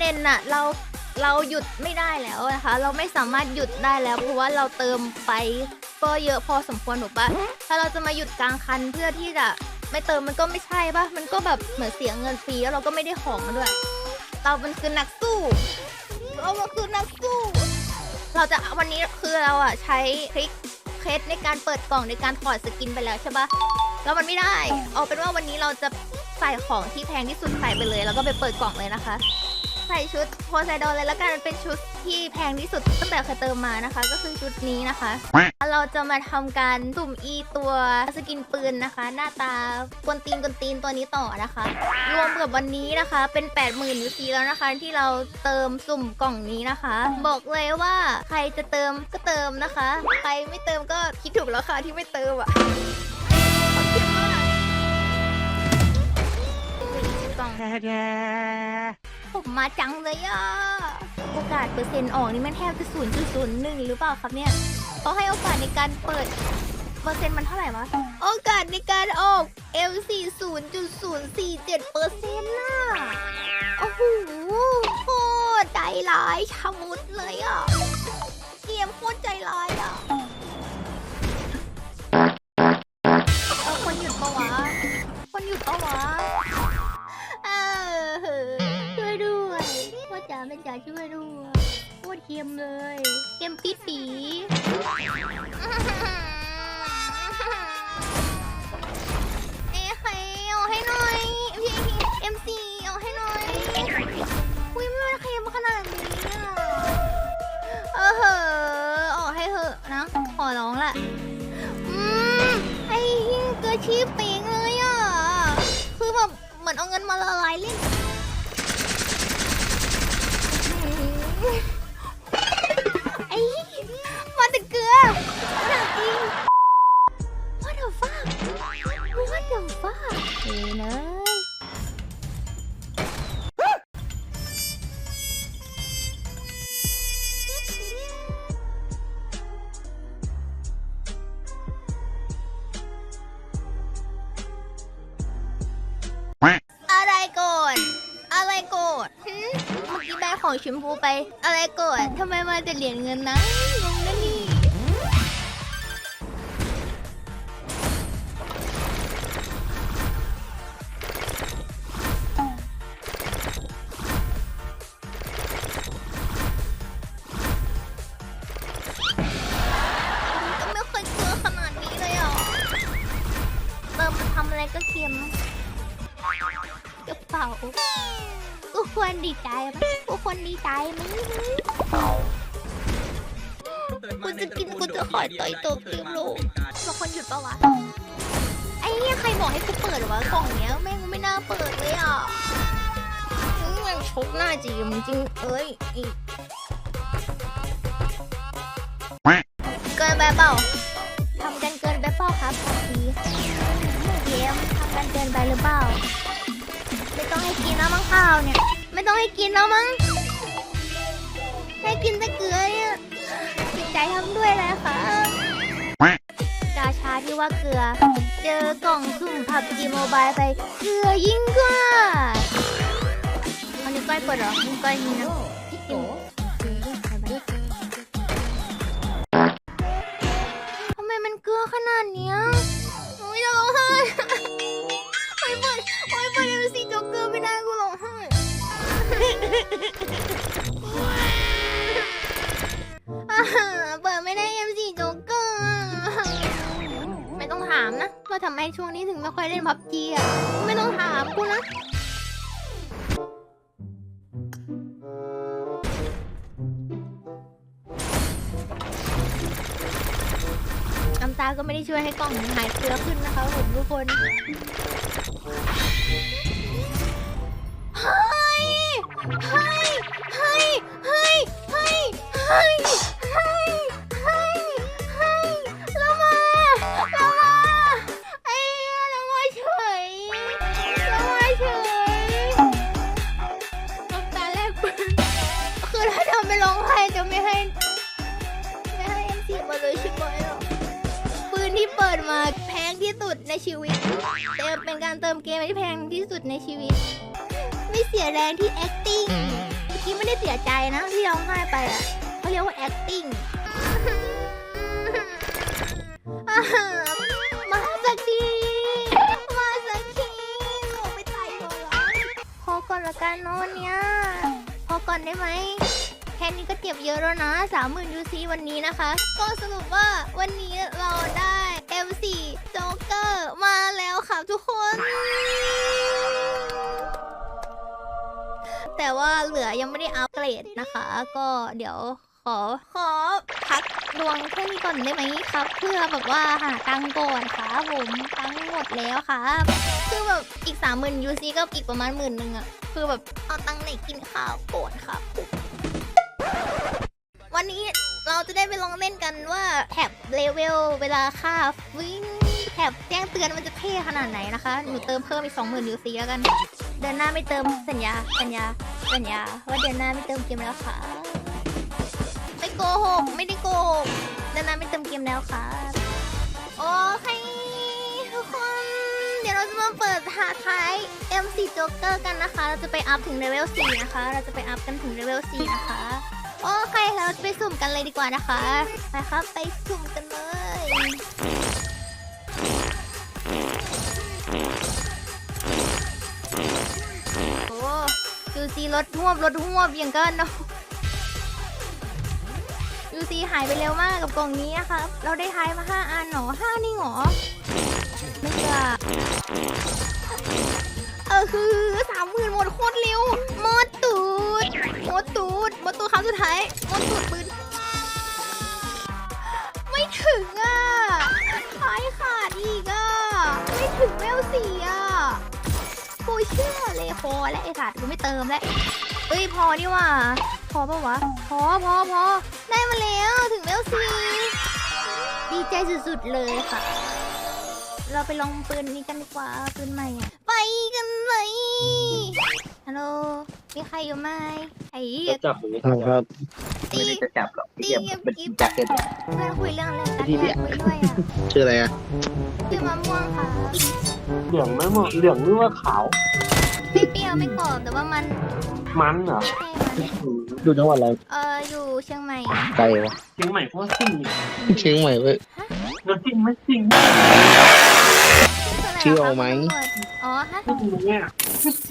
เด็นน่ะเราเราหยุดไม่ได้แล้วนะคะ เราไม่สามารถหยุดได้แล้ว เพราะว่าเราเติมไปก็เยอะพอสมควรถูปะถ้าเราจะมาหยุดกลางคันเพื่อที่จะไม่เติมมันก็ไม่ใช่ปะมันก็แบบเหมือนเสียเงินฟรีแล้วเราก็ไม่ได้ของมาด้วย เรามันคือนักสู้เรามันคือนักสู้ เราจะวันนี้คือเราอะใช้ทริคเคล็ดในการเปิดกล่องในการถอดสกินไปแล้วใช่ปะแล้วมันไม่ได้ เอาเป็นว่าวันนี้เราจะใส่ของที่แพงที่สุดใส่ไปเลย แล้วก็ไปเปิดกล่องเลยนะคะ ใส่ชุดโพไซดอนเลยแล้วกันมันเป็นชุดที่แพงที่สุดตั้งแต่เคยเติมมานะคะ ก็คือชุดนี้นะคะ เราจะมาทำการสุ่มอีตัวสกินปืนนะคะ หน้าตากวนตีนกวนตีนตัวนี้ต่อนะคะ รวมกับวันนี้นะคะ เป็น 80,000 UC แล้วนะคะ ที่เราเติมสุ่มกล่องนี้นะคะ บอกเลยว่าใครจะเติมก็เติมนะคะ ใครไม่เติมก็คิดถูกแล้วค่ะที่ไม่เติมอะขอบคุณมากกล่อง ผมมาจังเลยอะ โอกาสเปอร์เซ็นต์ออกนี่มันแทบจะ0.01หรือเปล่าครับเนี่ยเขาให้โอกาสในการเปิด เปอร์เซ็นต์มันเท่าไหร่วะ โอกาสในการออก L4 0.047เปอร์เซ็นต์น่ะ โอ้โหโคตรใจร้ายชะมุดเลยอะ เกมโคตรใจร้าย จ๋าช่วยด้วยโคตรเค็มเลยเค็มปี๊ดปีเอ้ใครเอาให้หน่อยพี่เอ็มซีเอาให้หน่อยอุ้ยไม่เค็มขนาดนี้อะเออเหอะออกให้เหอะนะขอร้องละอืมไอ้เหี้ยเกลือชีพปิงเลยอะคือแบบเหมือนเอาเงินมาละลายเล่น ไอ้มาแต่เกลือหนักจริง What the fuck What the fuck เฮ้ยเนอะ ชมพูไป อะไรก่อนทำไมมาแต่เหรียญเงินนะงงนะนี่ก็ไม่เคยเจอขนาดนี้เลยอะเติมทำอะไรก็เค็มกระเป๋า กูควรดีใจไหมกูควรดีใจไหมกูจะกินกูจะขอต่อยตัวกิมลูกบอกคนหยุดปะวะ ไอ้เนี่ยใครบอกให้กูเปิดวะกล่องเนี้ยแม่งไม่น่าเปิดเลยอะอืมแม่งชกหน้าจีมจริงเอ้ยอีเกินไปเปล่าทำกันเกินไปเปล่าครับขอบทีเกมทำกันเกินไปหรือเปล่าไม่ ต้องให้กินแล้วมั้งข้าวเนี่ย ไม่ต้องให้กินแล้วมั้งให้กินแต่เกลือเนี่ยจิตใจทำด้วยแล้วค่ะกาชาที่ว่าเกลือ เจอกล่องสุ่มผับจีโมบายไปเกลือยิ่งกว่าอันนี้ก้อยเปิดเหรอนี่ก้อยนี่นะทำไมมันเกลือขนาดเนี้ย อ่าเปิดไม่ได้เอ็มซีโจ๊กเกอร์อะไม่ต้องถามนะว่าทำไมช่วงนี้ถึงไม่ค่อยเล่นพับจีอะ ไม่ต้องถามกูนะ น้ำตาก็ไม่ได้ช่วยให้กล่องหายเกลือขึ้นนะคะผมทุกคน ยเฮ้ยเฮ้ยเฮ้ยเฮ้ยเฮ้ยเฮ้ยเฮ้ยเฮ้ยเรามาเรามาไอ้เหี้ยเรามาเฉยเรามาเฉยน้ำตาแลกปืนคือถ้าทำไม่ร้องไห้จะไม่ให้ไม่ให้เอ็มซีมาเลยใช่ไหมอะปืนที่เปิดมาแพงที่สุดในชีวิตเติมเป็นการเติมเกมที่แพงที่สุดในชีวิต ไม่เสียแรงที่ acting เมื่อกี้ไม่ได้เสียใจนะที่ร้องไห้ไปอะเขาเรียกว่า acting มาสักที มาสักทีหนูไม่ตายหรอกพอก่อนละกันเนาะวันเนี้ยพอก่อนได้ไหมแค่นี้ก็เจ็บเยอะแล้วนะสามหมื่นยูซีวันนี้นะคะ ก็สรุปว่าวันนี้เราได้ ว่าเหลือยังไม่ได้อัปเกรดนะคะ ก็เดี๋ยวขอขอพักดวงแค่นี้ก่อนได้ไหมครับ เพื่อแบบว่าหาตังก่อนครับผมตังหมดแล้วครับคือแบบอีกสามหมื่นยูซีก็อีกประมาณหมื่นหนึ่งอะคือแบบเอาตังไหนกินข้าวก่อนครับวันนี้เราจะได้ไปลองเล่นกันว่าแท็บเลเวลเวลาค่าวิ่งแท็บแจ้งเตือนมันจะเท่ขนาดไหนนะคะหนูเติมเพิ่มอีกสองหมื่นยูซีแล้วกัน เดือนหน้าไม่เติมสัญญา สัญญา สัญญา ว่าเดือนหน้าไม่เติมเกมแล้วค่ะ ไม่โกหก ไม่ได้โกหก เดือนหน้าไม่เติมเกมแล้วค่ะ โอเคทุกคน เดี๋ยวเราจะมาเปิดหาท้าย M4 Joker กันนะคะ เราจะไปอัพถึงเลเวล4นะคะ เราจะไปอัพกันถึงเลเวล4นะคะ โอเคเราจะไปสุ่มกันเลยดีกว่านะคะ ไปครับ ไปสุ่มกันเลย ซีรถหวบรถหวบอย่างเกินเนาะยูซีหายไปเร็วมากกับกล่องนี้นะครับ เราได้ทายมาห้าอันหรอห้านี่หรอไม่เชื่อเออคือสามหมื่นหมดโคตรเร็วหมดตูดหมดตูดหมดตูดครั้งสุดท้ายหมดตูดปืน เชื่อเลยพอและไอ้สัตว์กูไม่เติมแล้วเอ้ยพอนี่หว่า พอปะวะ พอพอพอได้มาแล้วถึงแล้วสิดีใจสุดๆเลยค่ะ เราไปลองปืนนี้กันดีกว่าปืนใหม่อะไปกันเลยฮัลโหลมีใครอยู่ไหมไอ้จะจับหรือครับตีไม่ได้จะจับหรอกตีเทียบเงียบเป็นกิ๊บจับเกินเพื่อนคุยเรื่องอะไรกันเนี่ยคุยด้วยอะชื่ออะไรอะชื่อมะม่วงค่ะ เหลืองไหมหมดเหลืองหรือว่าขาว ไม่เปรี้ยวไม่กรอบแต่ว่ามันมันเหรอไม่ใช่มันดูจังหวัดอะไรเอออยู่เชียงใหม่ไกลวะเชียงใหม่เพราะว่าซิ่งเชียงใหม่เว้ยแล้วซิ่งไม่ซิ่งเที่ยวไหมอ๋อฮะซิ่งเนี่ย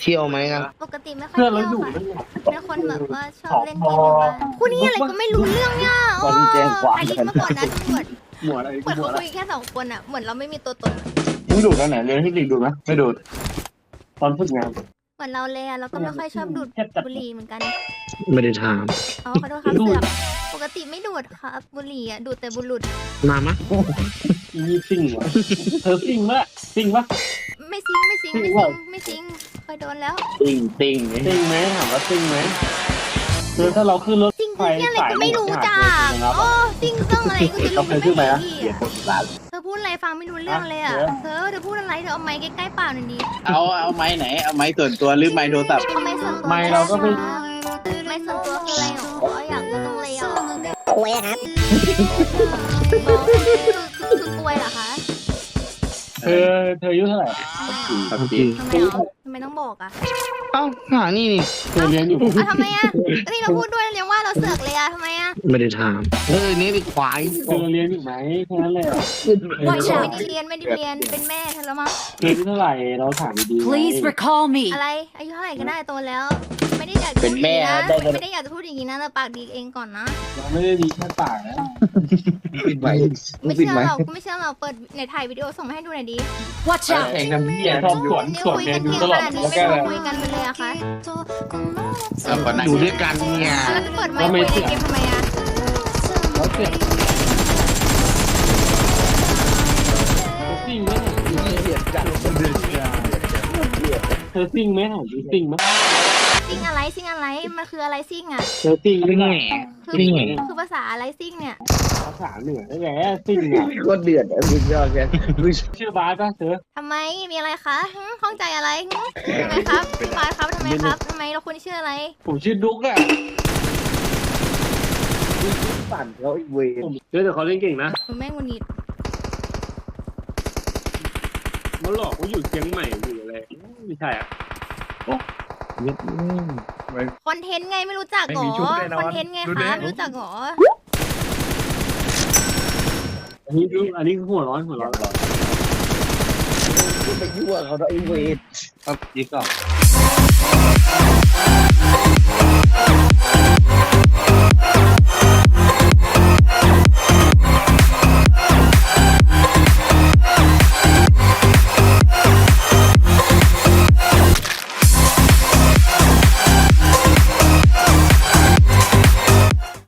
เที่ยวไหมครับปกติไม่ค่อยเพื่อนเที่เรายวอยู่ค่ะนั่นแหละเป็นคนแบบว่าชอบเล่นเกมอยู่บ้านคู่นี้อะไรก็ไม่รู้เรื่องเนี่ยก่อนที่แจ้งความอาทิตย์มาก่อนนะตำรวจหมวดอะไรเหมือนหมวเขาดอะไรคุยแค่สองคนอะเหมือนเราไม่มีตัวตนอะ มึงดูดตอนไหนเรียนที่ดีดูไหมไม่ดูดตอนฝึกงานเหมือนเราเลยอะเราก็ไม่ค่อยชอบดูดบุหรี่เหมือนกัน ไม่ได้ถาม อ๋อขอโทษครับเสือกปกติไม่ดูดครับบุหรี่อะดูดแต่บุหรุษมามะนี่ซิ่งเหรอเธอซิ่งปะซิ่งปะไม่ซิงไม่ซิงไม่ซิงไม่ซิงเคยโดนแล้วซิ่งซิ่งซิ่งไหมถามว่าซิ่งไหมคือถ้าเราขึ้นรถซิงไฟคืออะไรสายก็ไม่รู้จักโอ้ซิงต้องอะไรก็จะเรารู้เคยไม่ขึ้นไหมได้นะที่ เดี๋ยวคนร้านเธอพูดอะไรฟังไม่รู้เรื่องเลยอะอะ เธอเธอพูดอะไรเธอเอาไม้ใกล้ๆปากหน่อยดิเอาเอาไม้ไหน เอาไม้ส่วนตัวหรือไม้โทรศัพท์ เอาไม้ส่วนตัวไม่เราก็ไม่ ไม้ส่วนตัวคืออะไรหรออยากรู้จังเลยอะกล้วยอะครับคือคือกล้วยเหรอคะเธอเธออายุเท่าไหร่ทำไมอะจริงทำไมอะทำไมต้องบอกอะ เอ้าหานี่นี่เธอเรียนอยู่ อะทำไมอะก็ที่เราพูดด้วยเรียกว่าเราเสือกเลยอะทำไมอะไม่ได้ถาม เออนี่ไปควายเธอเรียนอยู่ไหมแค่นั้นแหละไม่ได้เรียนไม่ได้เรียนเป็นแม่เธอแล้วมั้งเธออายุเท่าไหร่เราถามดีๆ Please recall me. อะไร อายุเท่าไหร่ก็ได้โตแล้ว ไม่ได้อยากเป็นแม่พูดอย่างนี้นะได้ไม่ได้อยากจะพูดอย่างนี้นะแต่ปากดีเองก่อนนะ เราไม่ได้ดีแค่ปากนะปิดไหมไม่เชื่อเราไม่เชื่อเราเปิดในถ่ายวิดีโอส่งมาให้ดูหน่อยดิ Watch out. เองทำพี่ชอบสวนนี่สวนคุยเรียกันนดูเที่ยงตลขอดนาดนี้แล้วไม่แก้โทรอะไรคุยกันไปเลยอะคะเอาก่อนนะอยู่ด้วยกันเนี่ยแล้วจะเปิดไมค์คุยในเกมทำไมอะเขาเสียซิ่งไหมเธอซิ่งไหมถามดิซิ่งไหม ซิ่งอะไรซิ่งอะไรมันคืออะไรซิ่งอะเธอซิ่งนี่ไหมไงคือนี่ไงคือภาษาอะไรซิ่งเนี่ยภาษาเหนือได้ไงซิ่งอะก็เดือดอะสุดยอดแกชื่อบาสป่ะเธอทำไมมีอะไรคะหึข้องใจอะไรหึทำไมครับพี่บาสครับทำไมครับทำไมเราคุณชื่ออะไร ผมชื่อดุ๊กอะปั่นเขาอีกเวรผมเชื่อแต่เขาเล่นเก่งนะหนูแม่งหงุนงิดมันหลอกว่าอยู่เชียงใหม่อยู่อะไรไม่ใช่อะ เย็ดม่งคอนเทนต์ไงไม่รู้จักหรอคอนเทนต์ไงคะไม่รู้จักหรออันนี้ดูอันนี้คือหัวร้อนหัวร้อนไปยั่วเขาได้เวทครับดีกว่า